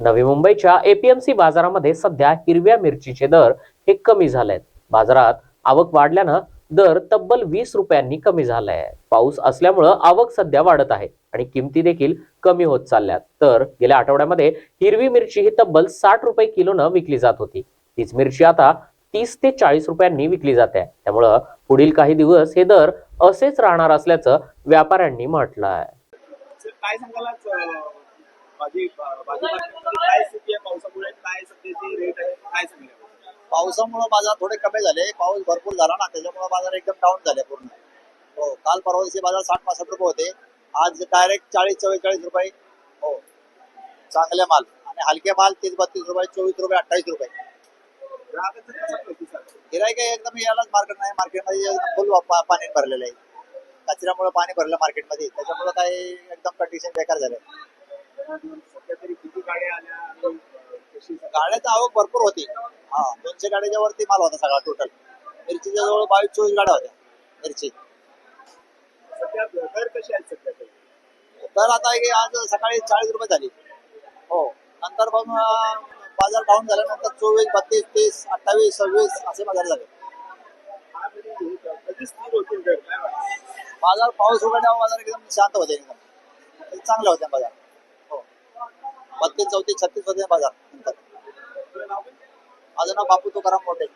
नवी मुंबईच्या एपीएमसी बाजारामध्ये सध्या हिरव्या मिरचीचे दर हे कमी झालेत. बाजारात आवक वाढल्यानं दर तब्बल वीस रुपयांनी कमी झालाय. पाऊस असल्यामुळं आवक सध्या वाढत आहे आणि किमती देखील कमी होत चालल्यात. तर गेल्या आठवड्यामध्ये हिरवी मिरची ही तब्बल साठ रुपये किलोनं विकली जात होती. तीच मिरची आता तीस ते चाळीस रुपयांनी विकली जाते. त्यामुळं पुढील काही दिवस हे दर असेच राहणार असल्याचं व्यापाऱ्यांनी म्हटलं आहे भाजी भाजी काय स्थिती आहे पावसामुळे काय सध्याची रेट आहे काय सांगाल पावसामुळे बाजार थोडे कमी झाले. पाऊस भरपूर झाला ना त्याच्यामुळे बाजार एकदम डाऊन झाले पूर्ण. हो काल परवा दिवशी बाजार साठ पासष्ट रुपये होते. आज डायरेक्ट चाळीस चव्वेचाळीस रुपये. हो चांगले माल. आणि हलके माल तीस बत्तीस रुपये चोवीस रुपये अठ्ठावीस रुपये? गिराय काय एकदम यालाच मार्केट नाही. मार्केटमध्ये एकदम फुल पाणी भरलेलं आहे. कचऱ्यामुळे पाणी भरलं मार्केटमध्ये त्याच्यामुळे काय एकदम कंडिशन बेकार झाले. गाड्याची आवक भरपूर होती. हा दोनशे गाड्याच्या वरती माल होता सगळा टोटल मिरचीच्या जवळ बावीस चोवीस गाड्या होत्या मिरची. दर तरी? आता आज सकाळी चाळीस रुपये झाली. हो नंतर मग बाजार डाऊन झाल्यानंतर चोवीस बत्तीस तीस अठ्ठावीस सव्वीस असे बाजार झाले? बाजार पाऊस उघडल्यावर बाजार एकदम शांत होते एकदम. चांगले होते बाजार. बत्तीस चौतीस छत्तीस होते बाजार. माझं नाव बापू तुकाराम मोठे